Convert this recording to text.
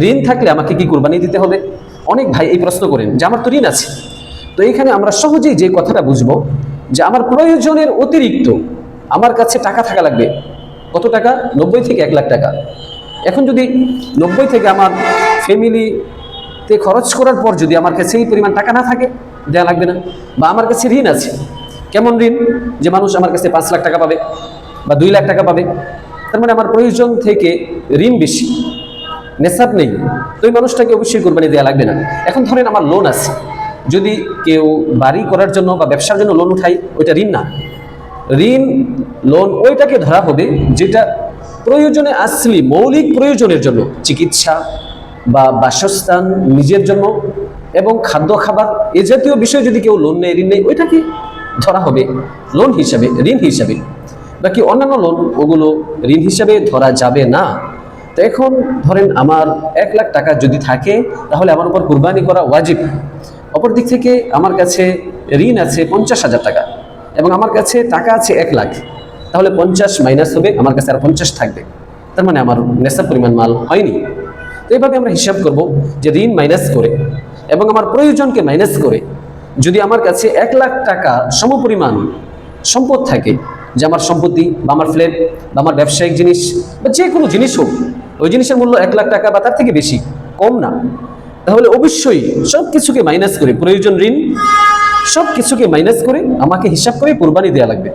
ঋণ থাকলে আমাকে কি কোরবানি দিতে হবে? অনেক ভাই এই প্রশ্ন করেন যে আমার তো ঋণ আছে। তো এইখানে আমরা সহজেই যে কথাটা বুঝব যে আমার প্রয়োজনের অতিরিক্ত আমার কাছে টাকা থাকা লাগবে। কত টাকা? নব্বই থেকে এক লাখ টাকা। এখন যদি নব্বই থেকে আমার ফ্যামিলিতে খরচ করার পর যদি আমার কাছে এই পরিমাণ টাকা না থাকে দেওয়া লাগবে না। বা আমার কাছে ঋণ আছে। কেমন ঋণ? যে মানুষ আমার কাছে পাঁচ লাখ টাকা পাবে বা দুই লাখ টাকা পাবে। তার মানে আমার প্রয়োজন থেকে ঋণ বেশি। নেশাব নেই। তো ওই মানুষটাকে অবশ্যই কোরবানি দেওয়া লাগবে না। এখন ধরেন আমার লোন আছে। যদি কেউ বাড়ি করার জন্য বা ব্যবসার জন্য লোন উঠাই ওইটা ঋণ না। ঋণ লোন ওইটাকে ধরা হবে যেটা প্রয়োজনে আসলি, মৌলিক প্রয়োজনের জন্য। চিকিৎসা বা বাসস্থান, নিজের জন্য এবং খাদ্য, খাবার এ জাতীয় বিষয় যদি কেউ লোন নেয়, ঋণ নেয়, ওইটাকে ধরা হবে লোন হিসাবে, ঋণ হিসাবে। বাকি অন্যান্য লোন ওগুলো ঋণ হিসাবে ধরা যাবে না। তো এখন ধরেন আমার এক লাখ টাকা যদি থাকে, তাহলে আমার উপর কুরবানি করা ওয়াজিব। অপর দিক থেকে আমার কাছে ঋণ আছে পঞ্চাশ হাজার টাকা এবং আমার কাছে টাকা আছে এক লাখ। তাহলে পঞ্চাশ মাইনাস হবে, আমার কাছে আর পঞ্চাশ থাকবে। তার মানে আমার নেশার পরিমাণ মাল হয়নি। তো এইভাবে আমরা হিসাব করব যে ঋণ মাইনাস করে এবং আমার প্রয়োজনকে মাইনাস করে যদি আমার কাছে এক লাখ টাকা সমপরিমাণ সম্পদ থাকে, যে আমার সম্পত্তি বা আমার ফ্ল্যাট বা আমার ব্যবসায়িক জিনিস বা যে কোনো জিনিস হোক ওই জিনিসের মূল্য এক লাখ টাকা বা তার থেকে বেশি, কম না। তাহলে অবশ্যই সব কিছুকে মাইনাস করে, প্রয়োজন ঋণ সব কিছুকে মাইনাস করে আমাকে হিসাব করে কোরবানি দেওয়া লাগবে।